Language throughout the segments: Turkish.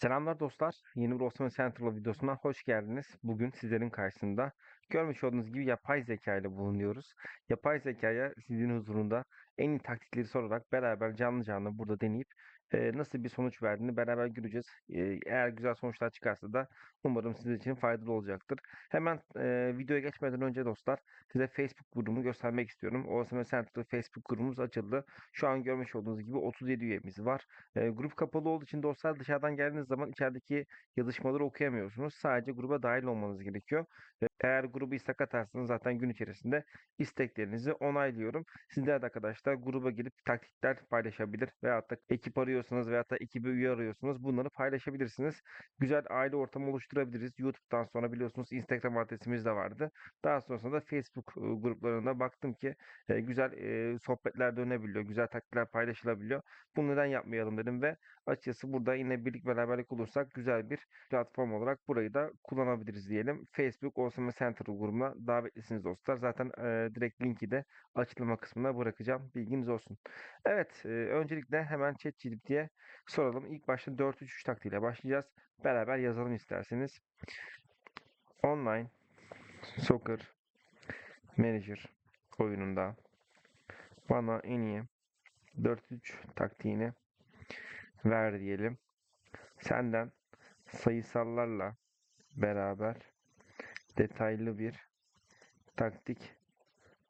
Selamlar dostlar. Yeni bir Osman Central videosuna hoş geldiniz. Bugün sizlerin karşısında görmüş olduğunuz gibi yapay zeka ile bulunuyoruz. Yapay zekaya sizin huzurunda en iyi taktikleri sorarak beraber canlı canlı burada deneyip e, nasıl bir sonuç verdiğini beraber göreceğiz. E, eğer güzel sonuçlar çıkarsa da umarım sizin için faydalı olacaktır. Hemen e, videoya geçmeden önce dostlar size Facebook grubumu göstermek istiyorum. Osman Central Facebook grubumuz açıldı. Şu an görmüş olduğunuz gibi 37 üyemiz var. E, grup kapalı olduğu için dostlar dışarıdan geldiğiniz zaman içerideki yazışmaları okuyamıyorsunuz. Sadece gruba dahil olmanız gerekiyor. E, eğer grubu istek atarsanız zaten gün içerisinde isteklerinizi onaylıyorum. Sizler de arkadaşlar gruba gelip taktikler paylaşabilir veyahut da ekip arıyorsanız veyahut da ekibe üye arıyorsunuz bunları paylaşabilirsiniz. Güzel aile ortamı oluşturabiliriz. YouTube'dan sonra biliyorsunuz Instagram adresimiz de vardı. Daha sonrasında da Facebook e, gruplarına baktım ki e, güzel e, sohbetler dönebiliyor. Güzel taktikler paylaşılabiliyor. Bunu neden yapmayalım dedim ve açıkçası burada yine birlik beraberlik olursak güzel bir platform olarak burayı da kullanabiliriz diyelim. Facebook Osama Central grubuna davetlisiniz dostlar. Zaten e, direkt linki de açıklama kısmına bırakacağım. Bilginiz olsun. Evet, e, öncelikle hemen ChatGPT'ye soralım. İlk başta 4-3-3 taktiğiyle başlayacağız. Beraber yazalım isterseniz. Online Soccer Manager oyununda bana en iyi 4-3 taktiğini ver diyelim. Senden sayısallarla beraber detaylı bir taktik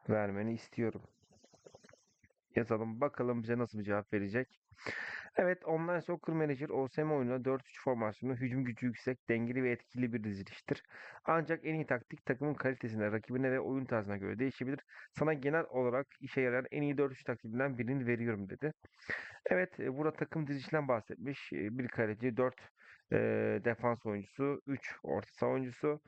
vermeni istiyorum. Yazalım bakalım bize nasıl bir cevap verecek. Evet Online Soccer Manager OSM oyunu 4-3 formasyonu hücum gücü yüksek, dengeli ve etkili bir diziliştir. Ancak en iyi taktik takımın kalitesine, rakibine ve oyun tarzına göre değişebilir. Sana genel olarak işe yarayan en iyi 4-3 taktiğinden birini veriyorum dedi. Evet e, burada takım dizilişinden bahsetmiş. E, Bir kaleci, 4 e, defans oyuncusu, 3 orta saha oyuncusu,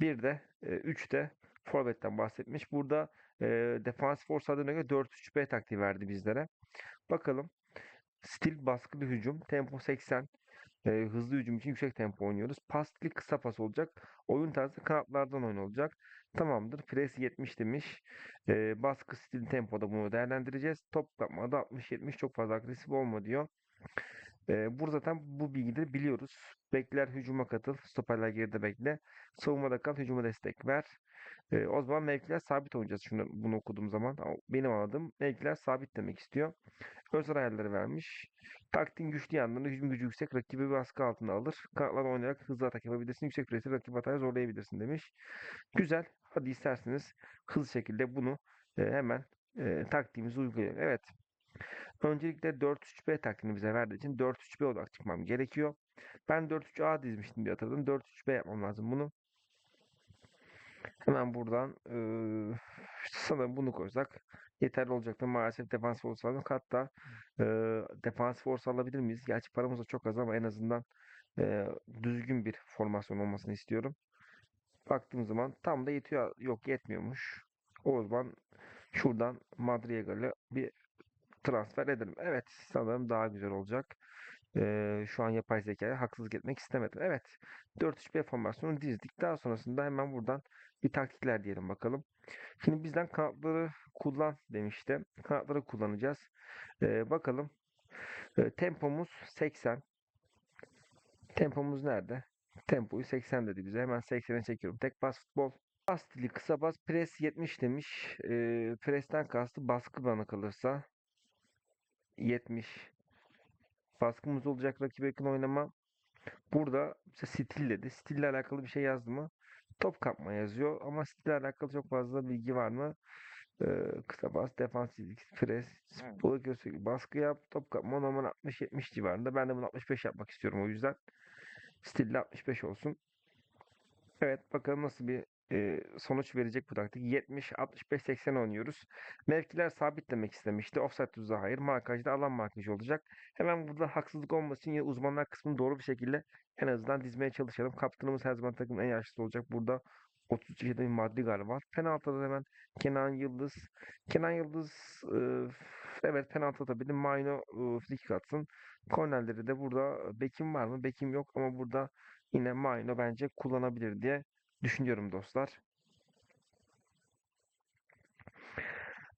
bir de 3 de forvetten bahsetmiş. Burada e, defans force adına göre 4-3-B taktiği verdi bizlere. Bakalım. Stil baskılı hücum. Tempo 80. E, hızlı hücum için yüksek tempo oynuyoruz. Pas stili kısa pas olacak. Oyun tarzı kanatlardan oyun olacak. Tamamdır. Pres 70 demiş. E, baskı stil tempoda bunu değerlendireceğiz. Top kapmada 60-70 çok fazla agresif olma diyor. E, burada zaten bu bilgileri biliyoruz. Bekler hücuma katıl. Stoperler geride bekle. Savunmada kal. Hücuma destek ver. E, o zaman mevkiler sabit oynayacağız. Şunu, bunu okuduğum zaman. Benim anladığım mevkiler sabit demek istiyor. Özel ayarları vermiş. Taktiğin güçlü yanlarında hücum gücü yüksek rakibi baskı altına alır. Kanatlar oynayarak hızlı atak yapabilirsin. Yüksek presi rakip hataya zorlayabilirsin demiş. Güzel. Hadi isterseniz hızlı şekilde bunu e, hemen e, taktiğimizi uygulayalım. Evet. Öncelikle 4-3-B taktiğini bize verdiği için 4-3-B olarak çıkmam gerekiyor. Ben 4-3-A dizmiştim diye hatırladım. 4-3-B yapmam lazım bunu. Hemen buradan e, sanırım bunu koysak yeterli olacaktır. Maalesef defans force aldık. Hatta e, defans force alabilir miyiz? Gerçi paramız da çok az ama en azından e, düzgün bir formasyon olmasını istiyorum. Baktığım zaman tam da yetiyor. Yok yetmiyormuş. O zaman şuradan Madrigal'e bir transfer edelim. Evet sanırım daha güzel olacak. Ee, şu an yapay zekaya haksızlık etmek istemedim. Evet 4-3-5 formasyonu dizdik. Daha sonrasında hemen buradan bir taktikler diyelim bakalım. Şimdi bizden kanatları kullan demişti. Kanatları kullanacağız. Ee, bakalım. Ee, tempomuz 80. Tempomuz nerede? Tempoyu 80 dedi bize. Hemen 80'e çekiyorum. Tek bas futbol. Bas dili kısa bas. Pres 70 demiş. Ee, presten kastı baskı bana kalırsa. 70. Baskımız olacak rakibe yakın oynama. Burada işte stil dedi. Stille alakalı bir şey yazdı mı? Top kapma yazıyor ama stille alakalı çok fazla bilgi var mı? Ee, kısa bas, defansiflik, pres, futbolu gösteriyor. Baskı yap, top kapma normal 60-70 civarında. Ben de bunu 65 yapmak istiyorum o yüzden. Stille 65 olsun. Evet bakalım nasıl bir e, sonuç verecek bu taktik. 70, 65, 80 oynuyoruz. Mevkiler sabit demek istemişti. Offside tuzağı hayır. Markajda alan markajı olacak. Hemen burada haksızlık olmasın için uzmanlar kısmını doğru bir şekilde en azından dizmeye çalışalım. Kaptanımız her zaman takımın en yaşlısı olacak. Burada 33 yaşında bir Madrigal var. Penaltıda hemen Kenan Yıldız. Kenan Yıldız e, evet penaltı atabilir. Mayno e, frikik atsın. Kornerleri de burada Bekim var mı? Bekim yok ama burada yine Mayno bence kullanabilir diye düşünüyorum dostlar.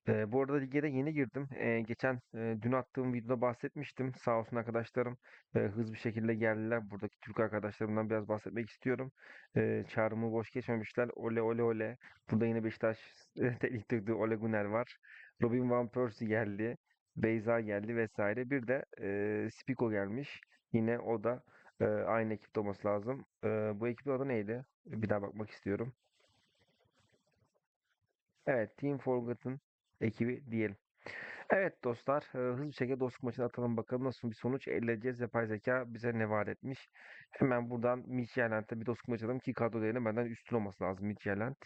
Eee, bu arada lige de yeni girdim. Eee, geçen eee, dün attığım videoda bahsetmiştim. Sağ olsun arkadaşlarım eee, hızlı bir şekilde geldiler. Buradaki Türk arkadaşlarımdan biraz bahsetmek istiyorum. Eee çağrımı boş geçmemişler. Ole ole ole. Burada yine Beşiktaş teknik direktörü Ole Gunnar var. Robin van Persie geldi. Beyza geldi vesaire. Bir de eee Spiko gelmiş. Yine o da eee, aynı ekipte olması lazım. Eee, bu ekibin adı neydi? Bir daha bakmak istiyorum. Evet, Team Forgotten ekibi diyelim. Evet dostlar, hızlı bir şekilde dostluk maçına atalım bakalım nasıl bir sonuç elde edeceğiz. Yapay zeka bize ne vaat etmiş. Hemen buradan Midtjylland'e bir dostluk maçı ki kadro değerinin benden üstün olması lazım Midtjylland.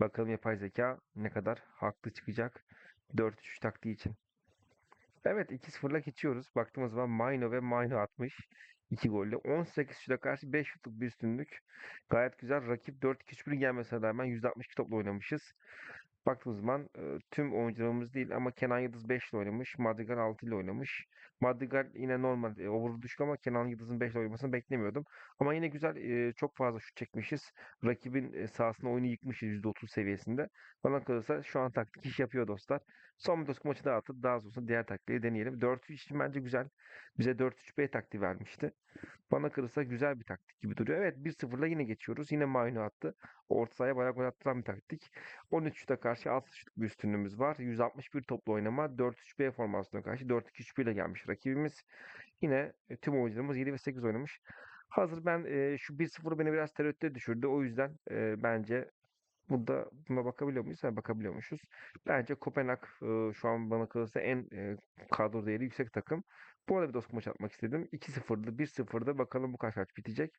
Bakalım yapay zeka ne kadar haklı çıkacak 4-3 taktiği için. Evet 2-0'la geçiyoruz. Baktığımız zaman Maino ve Maino atmış. 2 golle. 18 şuta karşı 5 şutluk bir üstünlük. Gayet güzel. Rakip 4-2-3-1 gelmesine rağmen %62 topla oynamışız. Baktığımız zaman tüm oyuncularımız değil ama Kenan Yıldız 5 ile oynamış. Madrigal 6 ile oynamış. Madrigal yine normal e, overall düşük ama Kenan Yıldız'ın 5 ile oynamasını beklemiyordum. Ama yine güzel çok fazla şut çekmişiz. Rakibin e, sahasında oyunu yıkmışız %30 seviyesinde. Bana kalırsa şu an taktik iş yapıyor dostlar. Son bir maçı daha atıp daha sonra diğer taktiği deneyelim. 4-3 için bence güzel. Bize 4-3-B taktiği vermişti. Bana kalırsa güzel bir taktik gibi duruyor. Evet 1-0'la yine geçiyoruz. Yine Maino attı. Orta sahaya bayağı gol attıran bir taktik. 13 şuta karşı 6 şutluk bir üstünlüğümüz var. 161 toplu oynama. 4-3-B formasyonuna karşı 4-2-3-1 ile gelmiş rakibimiz. Yine e, tüm oyuncularımız 7 ve 8 oynamış. Hazır ben e, şu 1-0 beni biraz tereddüte düşürdü. O yüzden e, bence burada buna bakabiliyor muyuz? Ha, bakabiliyormuşuz. Bence Kopenhag e, şu an bana kalırsa en e, kadro değeri yüksek takım. Bu arada bir dostluk maçı atmak istedim. 2-0'dı, 1-0'dı. Bakalım bu kaç kaç bitecek.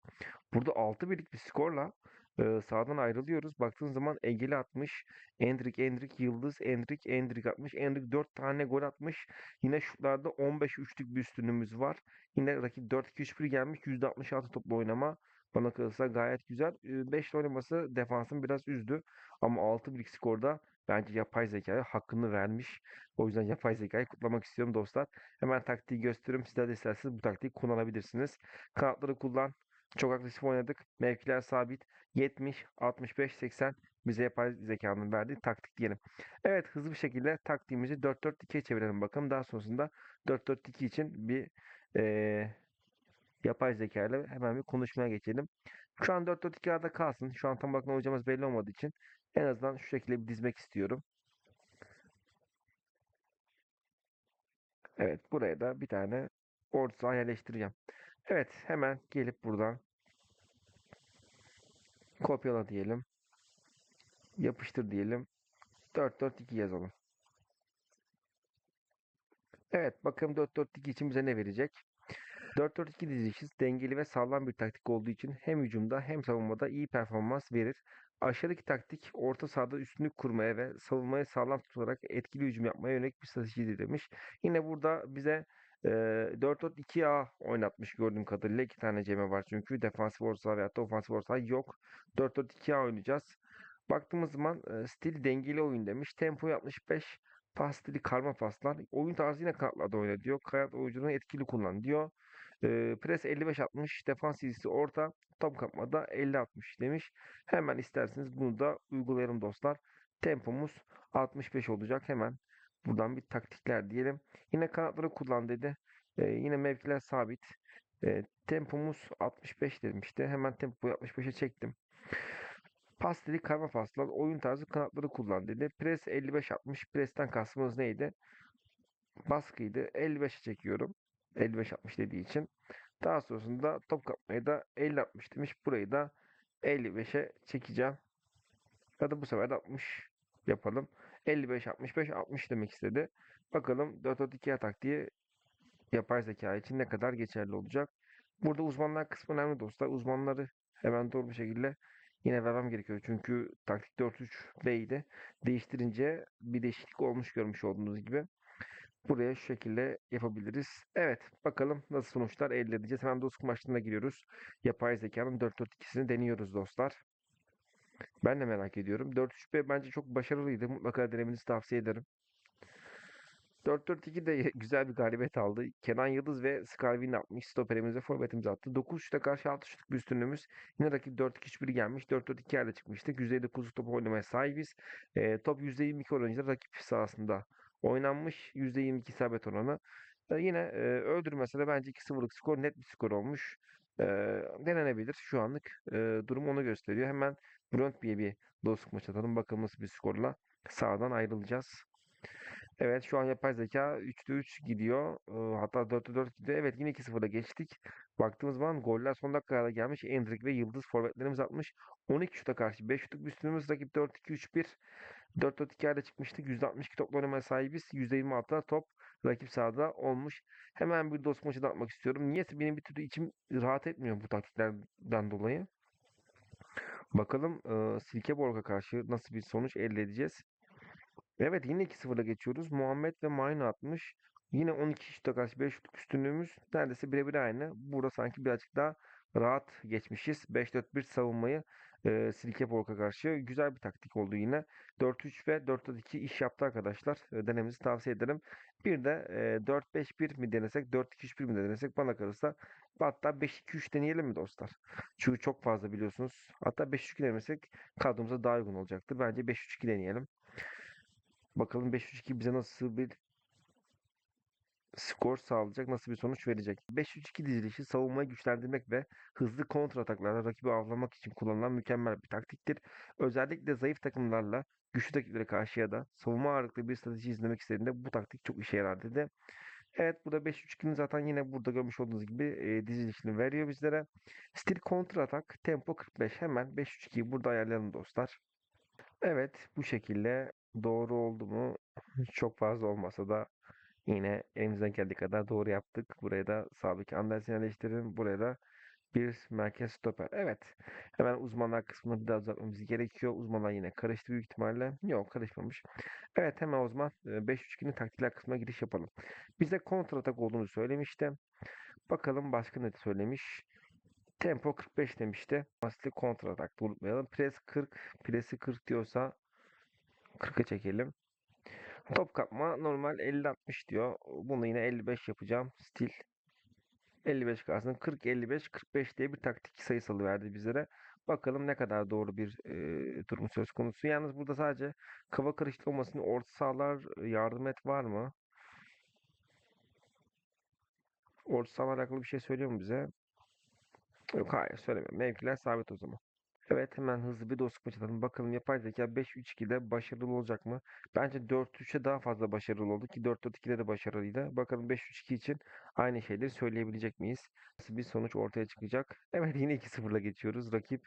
Burada 6-1'lik bir skorla e, sahadan ayrılıyoruz. Baktığın zaman Egeli atmış. Endrik, Endrik, Yıldız, Endrik, Endrik atmış. Endrik 4 tane gol atmış. Yine şutlarda 15-3'lük bir üstünlüğümüz var. Yine rakip 4-2-3-1 gelmiş. %66 toplu oynama. Bana kalırsa gayet güzel. 5 oynaması defansın biraz üzdü. Ama 6-1'lik skorda bence yapay zekaya hakkını vermiş. O yüzden yapay zekayı kutlamak istiyorum dostlar. Hemen taktiği gösteriyorum. Sizler de isterseniz bu taktiği kullanabilirsiniz. Kanatları kullan. Çok agresif oynadık. Mevkiler sabit. 70, 65, 80 bize yapay zekanın verdiği taktik diyelim. Evet hızlı bir şekilde taktiğimizi 4-4-2'ye çevirelim bakalım. Daha sonrasında 4-4-2 için bir eee yapay zeka ile hemen bir konuşmaya geçelim. Şu an 4-4-2'lerde kalsın. Şu an tam olarak ne olacağımız belli olmadığı için en azından şu şekilde bir dizmek istiyorum. Evet buraya da bir tane orta saha yerleştireceğim. Evet hemen gelip buradan kopyala diyelim. Yapıştır diyelim. 4-4-2 yazalım. Evet bakalım 4-4-2 için bize ne verecek? 4-4-2 dizilişi dengeli ve sağlam bir taktik olduğu için hem hücumda hem savunmada iyi performans verir. Aşağıdaki taktik orta sahada üstünlük kurmaya ve savunmaya sağlam tutarak etkili hücum yapmaya yönelik bir stratejidir demiş. Yine burada bize e, 4-4-2A oynatmış gördüğüm kadarıyla. iki tane ceme var çünkü defansif orta veyahut da ofansif orta yok. 4-4-2A oynayacağız. Baktığımız zaman e, stil dengeli oyun demiş. Tempo 65, pas stili karma paslar. Oyun tarzı yine kanatlarda oyna diyor. Kanat oyunculuğunu etkili kullan diyor. E, pres 55-60, defans ilgisi orta, top kapmada 50-60 demiş. Hemen isterseniz bunu da uygulayalım dostlar. Tempomuz 65 olacak. Hemen buradan bir taktikler diyelim. Yine kanatları kullan dedi. E, yine mevkiler sabit. E, tempomuz 65 demişti. Hemen tempoyu 65'e çektim. Pas dedik karma paslar. Oyun tarzı kanatları kullan dedi. Pres 55-60. Presten kastımız neydi? Baskıydı. 55'e çekiyorum. 55-60 dediği için. Daha sonrasında top kapmayı da 50-60 demiş. Burayı da 55'e çekeceğim. Ya da bu sefer de 60 yapalım. 55-65-60 demek istedi. Bakalım 4-4-2 taktiği yapay zeka için ne kadar geçerli olacak. Burada uzmanlar kısmı önemli dostlar. Uzmanları hemen doğru bir şekilde yine vermem gerekiyor. Çünkü taktik 4-3-B'ydi. Değiştirince bir değişiklik olmuş görmüş olduğunuz gibi. Buraya şu şekilde yapabiliriz. Evet bakalım nasıl sonuçlar elde edeceğiz. Hemen dostluk maçlarına giriyoruz. Yapay zekanın 4-4-2'sini deniyoruz dostlar. Ben de merak ediyorum. 4-3-B bence çok başarılıydı. Mutlaka denemenizi tavsiye ederim. 4-4-2 de güzel bir galibiyet aldı. Kenan Yıldız ve Scarvin atmış. Stoperimize forvetimize attı. 9 şuta karşı 6 şutluk bir üstünlüğümüz. Yine rakip 4-2-3-1 gelmiş. 4-4-2 yerde çıkmıştık. %9'luk top oynamaya sahibiz. E, top %22 oranıyla rakip sahasında oynanmış. %22 isabet oranı. E, yine e, öldürmese de bence 2-0'lık skor net bir skor olmuş. E, denenebilir. Şu anlık e, durum onu gösteriyor. Hemen Brøndby'ye bir dostluk maç atalım. Bakalım nasıl bir skorla sağdan ayrılacağız. Evet şu an yapay zeka 3'te 3 gidiyor. Ee, hatta 4'te 4 gidiyor. Evet yine 2-0'a geçtik. Baktığımız zaman goller son dakikada gelmiş. Endrick ve Yıldız forvetlerimiz atmış. 12 şuta karşı 5 şutluk bir üstünlüğümüz. Rakip 4-2-3-1. 4-4-2 yerde çıkmıştık. %62 toplu oynamaya sahibiz. %26'da top rakip sahada olmuş. Hemen bir dost maçı da atmak istiyorum. Niyeyse benim bir türlü içim rahat etmiyor bu taktiklerden dolayı. Bakalım e, Silkeborg'a karşı nasıl bir sonuç elde edeceğiz. Evet yine 2-0'a geçiyoruz. Muhammed ve Mayne atmış. Yine 12 şuta karşı 5 şutluk üstünlüğümüz neredeyse birebir aynı. Burada sanki birazcık daha rahat geçmişiz. 5-4-1 savunmayı e, Silkeborg'a karşı güzel bir taktik oldu yine. 4-3 ve 4-4-2 iş yaptı arkadaşlar. E, denemenizi tavsiye ederim. Bir de e, 4-5-1 mi denesek, 4-2-3-1 mi denesek bana kalırsa hatta 5-2-3 deneyelim mi dostlar? Çünkü çok fazla biliyorsunuz. Hatta 5-3-2 denesek kadromuza daha uygun olacaktır. Bence 5-3-2 deneyelim. Bakalım 5-3-2 bize nasıl bir skor sağlayacak, nasıl bir sonuç verecek. 5-3-2 dizilişi savunmayı güçlendirmek ve hızlı kontra ataklarla rakibi avlamak için kullanılan mükemmel bir taktiktir. Özellikle zayıf takımlarla güçlü rakiplere karşı ya da savunma ağırlıklı bir strateji izlemek istediğinde bu taktik çok işe yarar dedi. Evet burada 5-3-2'nin zaten yine burada görmüş olduğunuz gibi e, dizilişini veriyor bizlere. Stil kontra atak, tempo 45. Hemen 5-3-2'yi burada ayarlayalım dostlar. Evet bu şekilde doğru oldu mu? Çok fazla olmasa da yine elimizden geldiği kadar doğru yaptık. Buraya da sabit Andersen yerleştirelim. Buraya da bir merkez stoper. Evet. Hemen uzmanlar kısmını bir daha uzatmamız gerekiyor. Uzmanlar yine karıştı büyük ihtimalle. Yok karışmamış. Evet hemen o zaman 5-3-2'nin taktikler kısmına giriş yapalım. Bize kontratak olduğunu söylemişti. Bakalım başka ne söylemiş. Tempo 45 demişti. Asli kontratak unutmayalım. Pres 40. Presi 40 diyorsa 40'a çekelim. Top kapma normal 50-60 diyor. Bunu yine 55 yapacağım. Stil 55 kalsın. 40-55-45 diye bir taktik sayısalı verdi bizlere. Bakalım ne kadar doğru bir e, durum söz konusu. Yalnız burada sadece kafa karışıklığı olmasın. Orta sahalar yardım et var mı? Orta sahalar hakkında bir şey söylüyor mu bize? Yok hayır söylemiyorum. Mevkiler sabit o zaman. Evet hemen hızlı bir dostluk maçı atalım. Bakalım yapay zeka 5-3-2'de başarılı olacak mı? Bence 4-3'e daha fazla başarılı oldu ki 4-4-2'de de başarılıydı. Bakalım 5-3-2 için aynı şeyleri söyleyebilecek miyiz? Nasıl bir sonuç ortaya çıkacak? Evet yine 2-0'la geçiyoruz. Rakip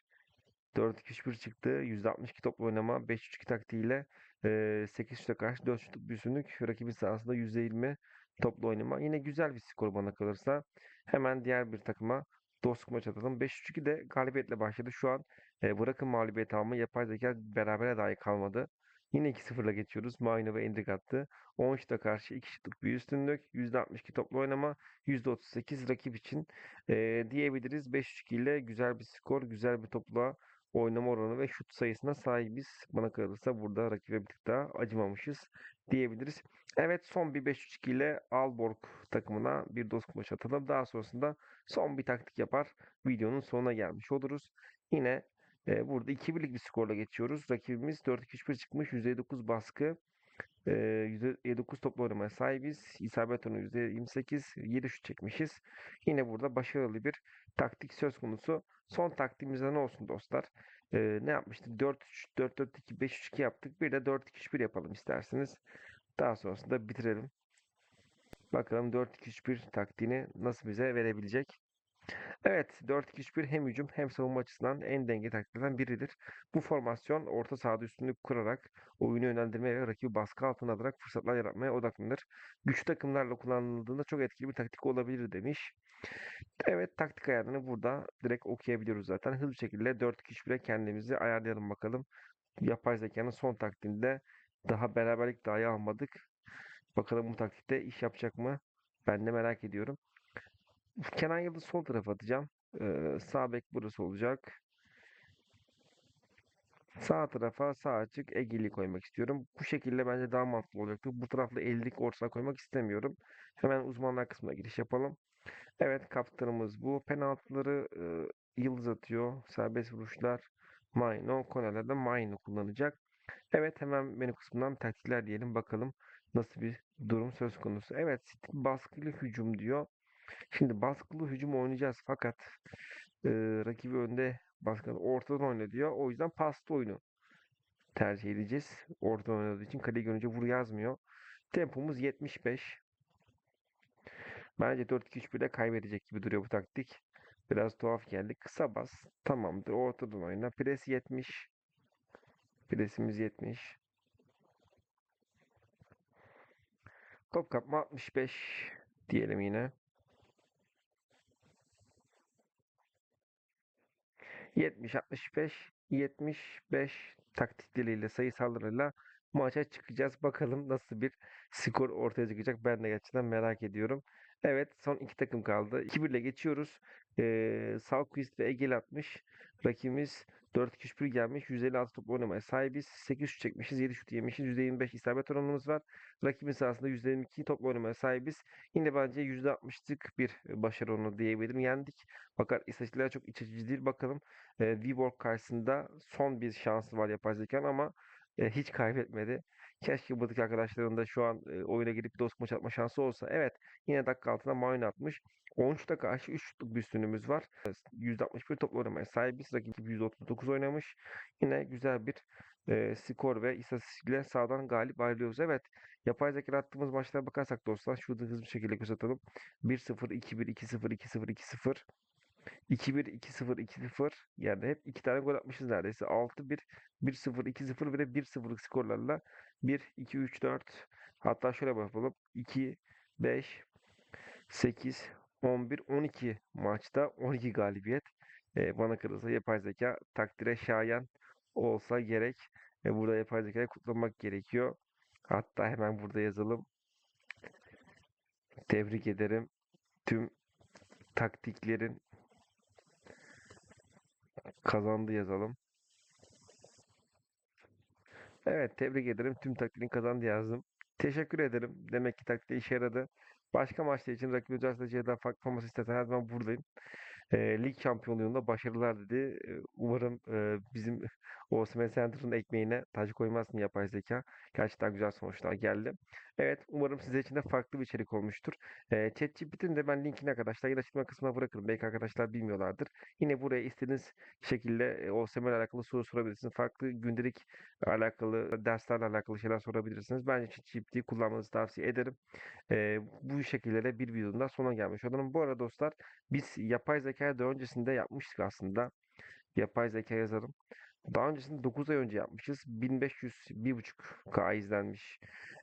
4-2-3-1 çıktı. %62 toplu oynama 5-3-2 taktiğiyle e, 8 şuta karşı 4 şutluk bir üstünlük. Rakibin sahasında %20 toplu oynama. Yine güzel bir skor bana kalırsa. Hemen diğer bir takıma dostluk maç atalım. 5-3-2 de galibiyetle başladı. Şu an e, bırakın mağlubiyet alma yapay zeka berabere dahi kalmadı. Yine 2-0'la geçiyoruz. Maino ve Endrik attı. 10 şuta karşı 2 şutluk bir üstünlük. %62 toplu oynama. %38 rakip için e, diyebiliriz. 5-3-2 ile güzel bir skor, güzel bir topla oynama oranı ve şut sayısına sahibiz. Bana kalırsa burada rakibe bir tık daha acımamışız diyebiliriz. Evet son bir 5-3-2 ile Alborg takımına bir dostluk maçı atalım. Daha sonrasında son bir taktik yapar. Videonun sonuna gelmiş oluruz. Yine e, burada 2-1'lik bir skorla geçiyoruz. Rakibimiz 4-2-3-1 çıkmış. %9 baskı. E, %9 toplu oynamaya sahibiz. İsabet oranı %28. 7 şut çekmişiz. Yine burada başarılı bir taktik söz konusu. Son taktiğimizde ne olsun dostlar? E, ne yapmıştık? 4-3-4-4-2-5-3-2 yaptık. Bir de 4-2-3-1 yapalım isterseniz. Daha sonrasında bitirelim. Bakalım 4-2-3-1 taktiğini nasıl bize verebilecek. Evet 4-2-3-1 hem hücum hem savunma açısından en denge taktiklerden biridir. Bu formasyon orta sahada üstünlük kurarak oyunu yönlendirmeye ve rakibi baskı altına alarak fırsatlar yaratmaya odaklanır. Güçlü takımlarla kullanıldığında çok etkili bir taktik olabilir demiş. Evet taktik ayarını burada direkt okuyabiliyoruz zaten. Hızlı şekilde 4-2-3-1'e kendimizi ayarlayalım bakalım. Yapay zekanın son taktiğinde daha beraberlik dahi almadık. Bakalım bu taktikte iş yapacak mı? Ben de merak ediyorum. Kenan Yıldız sol tarafa atacağım. Ee, sağ bek burası olacak. Sağ tarafa sağ açık Egeli koymak istiyorum. Bu şekilde bence daha mantıklı olacaktır. Bu tarafta 50'lik orta saha koymak istemiyorum. Hemen uzmanlar kısmına giriş yapalım. Evet kaptanımız bu. Penaltıları e, yıldız atıyor. Serbest vuruşlar Maino. Kornerlerde Maino kullanacak. Evet hemen menü kısmından taktikler diyelim. Bakalım nasıl bir durum söz konusu. Evet baskılı hücum diyor. Şimdi baskılı hücum oynayacağız fakat e, rakibi önde baskılı ortadan oyna diyor. O yüzden paslı oyunu tercih edeceğiz. Ortadan oynadığı için kaleyi görünce vur yazmıyor. Tempomuz 75. Bence 4-2-3-1'de kaybedecek gibi duruyor bu taktik. Biraz tuhaf geldi. Kısa bas. Tamamdır. Ortadan oyna. Pres 70. Presimiz 70. Top kapma 65 diyelim yine. 70 65 75 taktikleriyle sayısallarıyla maça çıkacağız. Bakalım nasıl bir skor ortaya çıkacak. Ben de gerçekten merak ediyorum. Evet son iki takım kaldı. 2-1 ile geçiyoruz. Ee, Salquist ve Egel atmış. Rakibimiz 4-2-3-1 gelmiş. 156 top oynamaya sahibiz. 8 şut çekmişiz. 7 şut yemişiz. %25 isabet oranımız var. Rakibin sahasında %22 top oynamaya sahibiz. Yine bence %60'lık bir başarı oranı diyebilirim. Yendik. Fakat istatistikler çok iç açıcı değil. Bakalım e, Viborg karşısında son bir şansı var yapay zekanın ama e, hiç kaybetmedi. Keşke buradaki arkadaşların da şu an e, oyuna girip dost maç atma şansı olsa. Evet yine dakika altına mayın atmış. 13'te karşı 3 şutluk bir üstünlüğümüz var. %61 top oynamaya sahibiz. Rakip %39 oynamış. Yine güzel bir e, skor ve istatistikle sağdan galip ayrılıyoruz. Evet yapay zeka attığımız maçlara bakarsak dostlar şurada hızlı bir şekilde göz atalım. 1-0, 2-1, 2-0, 2-0, 2-0. 2-1, 2-0, 2-0 yani hep iki tane gol atmışız neredeyse. 6-1, 1-0, 2-0 ve de 1-0'lık skorlarla 1, 2, 3, 4 hatta şöyle bakalım. 2, 5, 8, 11, 12 maçta 12 galibiyet. Ee, bana kalırsa yapay zeka takdire şayan olsa gerek. Ve burada yapay zekayı kutlamak gerekiyor. Hatta hemen burada yazalım. Tebrik ederim. Tüm taktiklerin kazandı yazalım. Evet tebrik ederim. Tüm taktiğini kazandı yazdım. Teşekkür ederim. Demek ki taktik işe yaradı. Başka maçlar için rakip özel daha farklı forması istersen her zaman buradayım. E, lig şampiyonluğunda başarılar dedi. E, umarım e, bizim Osimhen Center'ın ekmeğine taş koymazsın yapay zeka. Gerçekten güzel sonuçlar geldi. Evet umarım sizler için de farklı bir içerik olmuştur. E, ChatGPT'nin de ben linkini arkadaşlar yine açıklama kısmına bırakırım. Belki arkadaşlar bilmiyorlardır. Yine buraya istediğiniz şekilde e, Osimhen'le alakalı soru sorabilirsiniz. Farklı gündelik alakalı derslerle alakalı şeyler sorabilirsiniz. Bence ChatGPT'yi kullanmanızı tavsiye ederim. E, bu şekillere bir videonun da sonuna gelmiş olalım. Bu arada dostlar biz yapay zekaya daha öncesinde yapmıştık aslında. Yapay zeka yazarım. Daha öncesinde 9 ay önce yapmışız. 1500 1.5K izlenmiş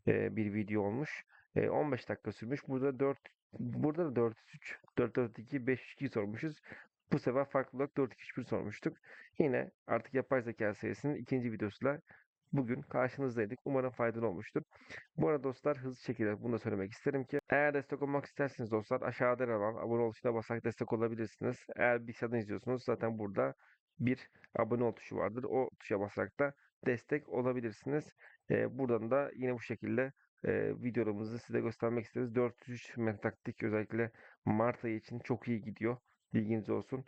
e, bir video olmuş. E, 15 dakika sürmüş. Burada 4 burada da 403 442 502 sormuşuz. Bu sefer farklı olarak 4-2-3-1 sormuştuk. Yine artık yapay zeka serisinin ikinci videosuyla bugün karşınızdaydık. Umarım faydalı olmuştur. Bu arada dostlar hızlı şekilde bunu da söylemek isterim ki eğer destek olmak isterseniz dostlar aşağıda yer alan abone ol tuşuna basarak destek olabilirsiniz. Eğer bilgisayardan izliyorsunuz zaten burada bir abone ol tuşu vardır. O tuşa basarak da destek olabilirsiniz. Ee, buradan da yine bu şekilde e, videolarımızı size göstermek isteriz. 403 metataktik özellikle Mart ayı için çok iyi gidiyor. Bilginiz olsun.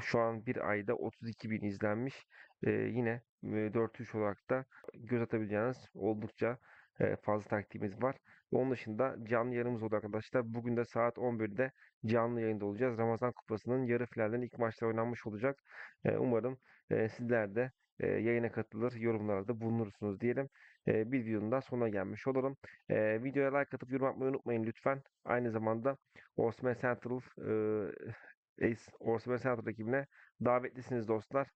Şu an bir ayda 32 bin izlenmiş. Ee, yine e, 403 olarak da göz atabileceğiniz oldukça e, fazla taktiğimiz var. Onun dışında canlı yayınımız oldu arkadaşlar. Bugün de saat 11'de canlı yayında olacağız. Ramazan Kupası'nın yarı finallerinin ilk maçları oynanmış olacak. E, umarım e, sizler de e, yayına katılır, yorumlarda bulunursunuz diyelim. E, bir videonun da sonuna gelmiş olalım. Videoya like atıp yorum atmayı unutmayın lütfen. Aynı zamanda Osman Central e, Osman Central ekibine davetlisiniz dostlar.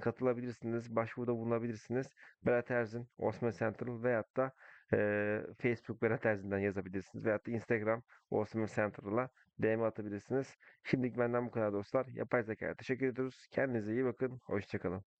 Katılabilirsiniz, başvuruda bulunabilirsiniz. Berat Erzin, Osman Central veyahut da Facebook Berat Erzin'den yazabilirsiniz. Veyahut da Instagram Osman Central'a DM atabilirsiniz. Şimdilik benden bu kadar dostlar. Yapay zekaya teşekkür ediyoruz. Kendinize iyi bakın. Hoşçakalın.